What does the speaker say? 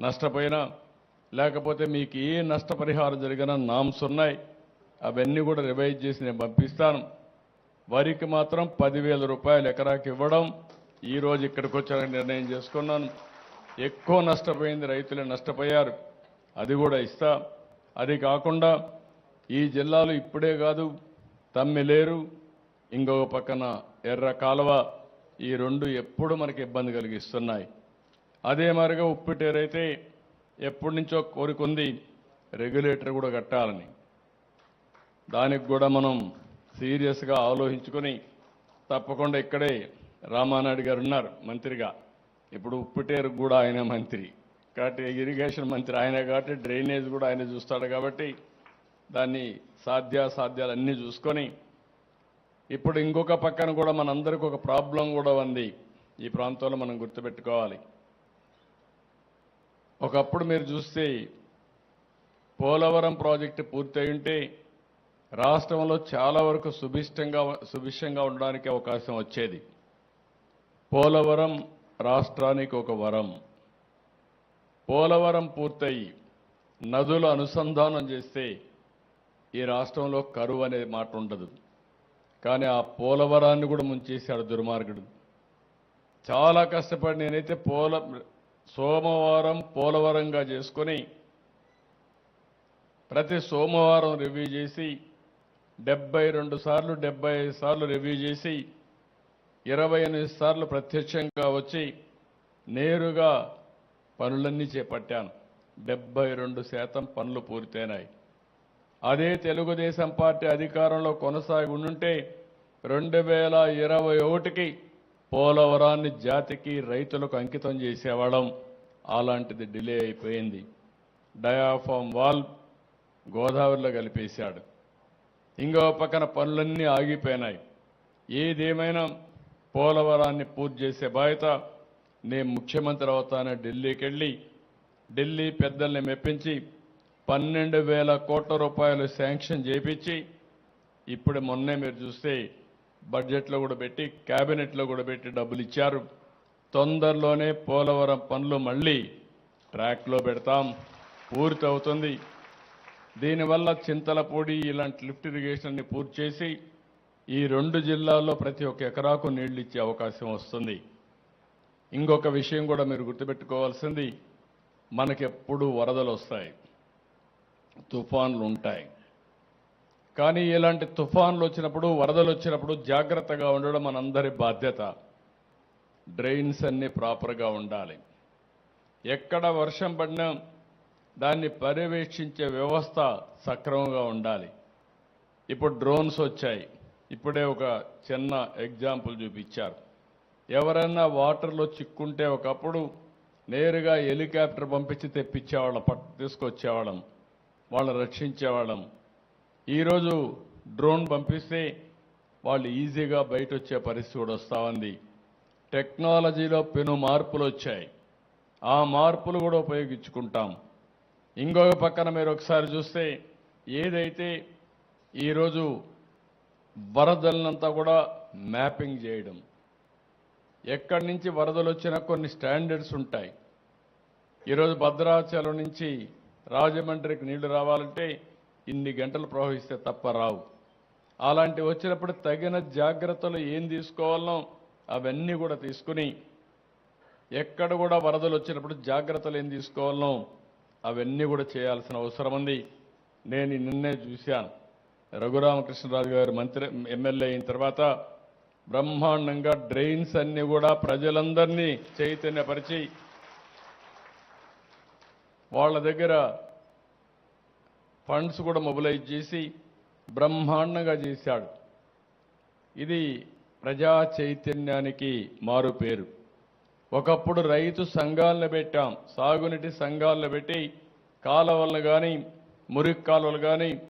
నష్టపోయినా లేకపోతే మీకు ఏ నష్టపరిహారం జరిగినా నామ్స్ ఉన్నాయి. అవన్నీ కూడా రివైజ్ చేసి నేను పంపిస్తాను. వరికి మాత్రం పదివేల రూపాయలు ఎకరాకి ఇవ్వడం ఈరోజు ఇక్కడికి వచ్చాక నిర్ణయం చేసుకున్నాను. ఎక్కువ నష్టపోయింది రైతులే నష్టపోయారు. అది కూడా ఇస్తా. అది కాకుండా ఈ జిల్లాలో ఇప్పుడే కాదు తమ్మిలేరు ఇంకొక పక్కన ఎర్ర కాలువ ఈ రెండు ఎప్పుడు మనకి ఇబ్బంది కలిగిస్తున్నాయి. అదే మరిగా ఉప్పిటేరైతే ఎప్పటి నుంచో కోరికుంది రెగ్యులేటర్ కూడా కట్టాలని. దానికి కూడా మనం సీరియస్గా ఆలోచించుకొని తప్పకుండా ఇక్కడే రామానాయుడు గారు ఉన్నారు మంత్రిగా. ఇప్పుడు ఉప్పుటేరు కూడా ఆయన మంత్రి. కాబట్టి ఇరిగేషన్ మంత్రి ఆయన కాబట్టి డ్రైనేజ్ కూడా ఆయన చూస్తాడు కాబట్టి దాన్ని సాధ్యాసాధ్యాలు అన్నీ చూసుకొని ఇప్పుడు ఇంకొక పక్కన కూడా మనందరికీ ఒక ప్రాబ్లం కూడా ఉంది. ఈ ప్రాంతంలో మనం గుర్తుపెట్టుకోవాలి. ఒకప్పుడు మీరు చూస్తే పోలవరం ప్రాజెక్టు పూర్తయి ఉంటే రాష్ట్రంలో చాలా వరకు సుభిష్టంగా సుభిష్టంగా ఉండడానికి అవకాశం వచ్చేది. పోలవరం రాష్ట్రానికి ఒక వరం. పోలవరం పూర్తయి నదుల అనుసంధానం చేస్తే ఈ రాష్ట్రంలో కరువు అనే మాట ఉండదు. కానీ ఆ పోలవరాన్ని కూడా ముంచేశాడు దుర్మార్గుడు. చాలా కష్టపడి నేనైతే పోల సోమవారం పోలవరంగా చేసుకొని ప్రతి సోమవారం రివ్యూ చేసి డెబ్బై రెండు సార్లు డెబ్బై ఐదు సార్లు రివ్యూ చేసి ఇరవై ఎనిమిది సార్లు ప్రత్యక్షంగా వచ్చి నేరుగా పనులన్నీ చేపట్టాను. డెబ్బై రెండు శాతం పనులు పూర్తయినాయి. అదే తెలుగుదేశం పార్టీ అధికారంలో కొనసాగి ఉండుంటే రెండు వేల ఇరవై ఒకటికి పోలవరాన్ని జాతికి రైతులకు అంకితం చేసేవాళ్ళం. అలాంటిది డిలే అయిపోయింది. డయాఫామ్ వాల్ గోదావరిలో కలిపేశాడు. ఇంకో పక్కన పనులన్నీ ఆగిపోయినాయి. ఏదేమైనా పోలవరాన్ని పూర్తి చేసే బాధ్యత నేను ముఖ్యమంత్రి అవుతానని ఢిల్లీకి వెళ్ళి ఢిల్లీ పెద్దల్ని మెప్పించి పన్నెండు వేల కోట్ల రూపాయలు శాంక్షన్ చేపించి ఇప్పుడు మొన్నే మీరు చూస్తే బడ్జెట్లో కూడా పెట్టి క్యాబినెట్లో కూడా పెట్టి డబ్బులు ఇచ్చారు. తొందరలోనే పోలవరం పనులు మళ్ళీ ట్రాక్లో పెడతాం. పూర్తి అవుతుంది దీనివల్ల చింతలపూడి ఇలాంటి లిఫ్ట్ ఇరిగేషన్ని పూర్తి చేసి ఈ రెండు జిల్లాల్లో ప్రతి ఒక్క ఎకరాకు నీళ్ళు ఇచ్చే అవకాశం వస్తుంది. ఇంకొక విషయం కూడా మీరు గుర్తుపెట్టుకోవాల్సింది మనకెప్పుడు వరదలు వస్తాయి. తుఫాన్లు ఉంటాయి. కానీ ఇలాంటి తుఫాన్లు వచ్చినప్పుడు వరదలు వచ్చినప్పుడు జాగ్రత్తగా ఉండడం మనందరి బాధ్యత. డ్రైన్స్ అన్నీ ప్రాపర్గా ఉండాలి. ఎక్కడ వర్షం పడినా దాన్ని పర్యవేక్షించే వ్యవస్థ సక్రమంగా ఉండాలి. ఇప్పుడు డ్రోన్స్ వచ్చాయి. ఇప్పుడే ఒక చిన్న ఎగ్జాంపుల్ చూపించారు. ఎవరైనా వాటర్లో చిక్కుంటే ఒకప్పుడు నేరుగా హెలికాప్టర్ పంపించి తెప్పించేవాళ్ళం పట్టు తీసుకొచ్చేవాళ్ళం వాళ్ళని రక్షించేవాళ్ళం. ఈరోజు డ్రోన్ పంపిస్తే వాళ్ళు ఈజీగా బయట వచ్చే పరిస్థితి కూడా వస్తూ ఉంది. టెక్నాలజీలో పెను మార్పులు వచ్చాయి. ఆ మార్పులు కూడా ఉపయోగించుకుంటాం. ఇంకొక పక్కన మీరు ఒకసారి చూస్తే ఏదైతే ఈరోజు వరదలనంతా కూడా మ్యాపింగ్ చేయడం. ఎక్కడి నుంచి వరదలు వచ్చినా కొన్ని స్టాండర్డ్స్ ఉంటాయి. ఈరోజు భద్రాచలం నుంచి రాజమండ్రికి నీళ్ళు రావాలంటే ఇన్ని గంటలు ప్రవహిస్తే తప్ప రావు. అలాంటి వచ్చినప్పుడు తగిన జాగ్రత్తలు ఏం తీసుకోవాలనో అవన్నీ కూడా తీసుకుని ఎక్కడ కూడా వరదలు వచ్చినప్పుడు జాగ్రత్తలు ఏం తీసుకోవాలనో అవన్నీ కూడా చేయాల్సిన అవసరం ఉంది. నేను నిన్నే చూశాను. రఘురామకృష్ణరాజు గారు మంత్రి ఎమ్మెల్యే అయిన తర్వాత బ్రహ్మాండంగా డ్రైన్స్ అన్నీ కూడా ప్రజలందరినీ చైతన్యపరిచి వాళ్ళ దగ్గర ఫండ్స్ కూడా మొబిలైజ్ చేసి బ్రహ్మాండంగా చేశాడు. ఇది ప్రజా చైతన్యానికి మారు పేరు. ఒకప్పుడు రైతు సంఘాలను పెట్టాం సాగునీటి సంఘాలను పెట్టి కాలువలను కానీ మురికి కాలువలు కానీ